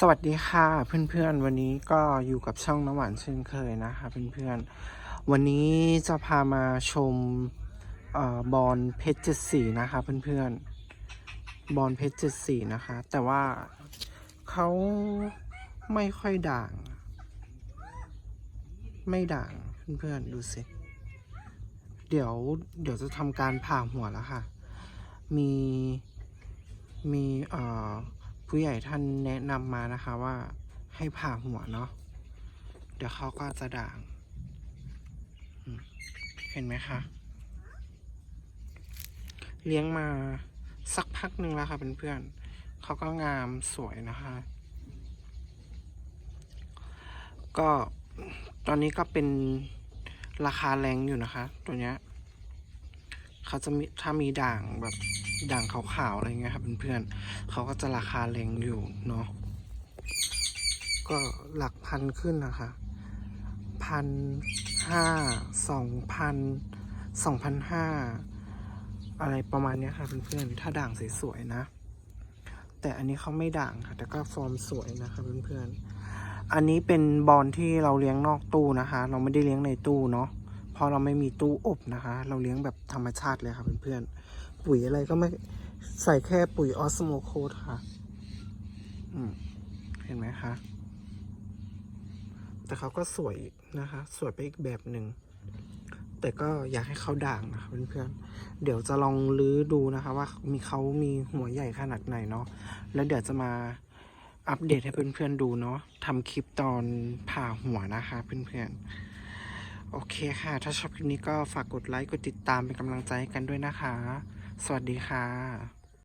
สวัสดีค่ะเพื่อนๆ วันนี้ก็อยู่กับช่องน้ำหวานเช่นเคยนะคะเพื่อนๆ วันนี้จะพามาชมออบอลเพชรเจ็ดสีนะคะเพื่อนๆ บอลเพชรเจ็ดสีนะคะ แต่ว่าเขาไม่ค่อยด่าง ไม่ด่างเพื่อนๆ ดูสิ เดี๋ยวเดี๋ยวจะทำการผ่าหัวแล้วค่ะ มีมีเอ่อ ผู้ใหญ่ท่านแนะนำมานะคะว่าให้ผ่าหัวเนาะเดี๋ยวเขาก็จะด่าง เห็นไหมคะ เลี้ยงมาสักพักหนึ่งแล้วค่ะเพื่อนๆเขาก็งามสวยนะคะ ก็ตอนนี้ก็เป็นราคาแรงอยู่นะคะ ตัวเนี้ยเขาจะมีถ้ามีด่างแบบ ด่างขาวๆอะไรเงี้ยครับเพื่อนๆเขาก็จะราคาแรงอยู่เนาะก็หลักพันขึ้นนะคะพันห้าสองพันสองพันห้าอะไรประมาณเนี้ยค่ะเพื่อนๆถ้าด่างสวยๆนะ แต่อันนี้เขาไม่ด่างค่ะ แต่ก็ฟอร์มสวยนะคะเพื่อนๆอันนี้เป็นบอลที่เราเลี้ยงนอกตู้นะคะ เราไม่ได้เลี้ยงในตู้เนาะ พราะเราไม่มีตู้อบนะคะ เราเลี้ยงแบบธรรมชาติเลยค่ะเพื่อนๆปุ๋ยอะไรก็ไม่ใส่แค่ปุ๋ยออสโมโคดค่ะ อืม เห็นไหมคะ แต่เขาก็สวยนะคะ สวยไปอีกแบบหนึ่ง แต่ก็อยากให้เขาด่างนะคะเพื่อนๆ เดี๋ยวจะลองลื้อดูนะคะ ว่ามีเขามีหัวใหญ่ขนาดไหนเนาะ แล้วเดี๋ยวจะมาอัปเดตให้เพื่อนๆดูเนาะทำคลิปตอนผ่าหัวนะคะเพื่อนๆ โอเคค่ะ ถ้าชอบคลิปนี้ก็ฝากกดไลค์ กดติดตามเป็นกำลังใจให้กันด้วยนะคะ สวัสดีค่ะ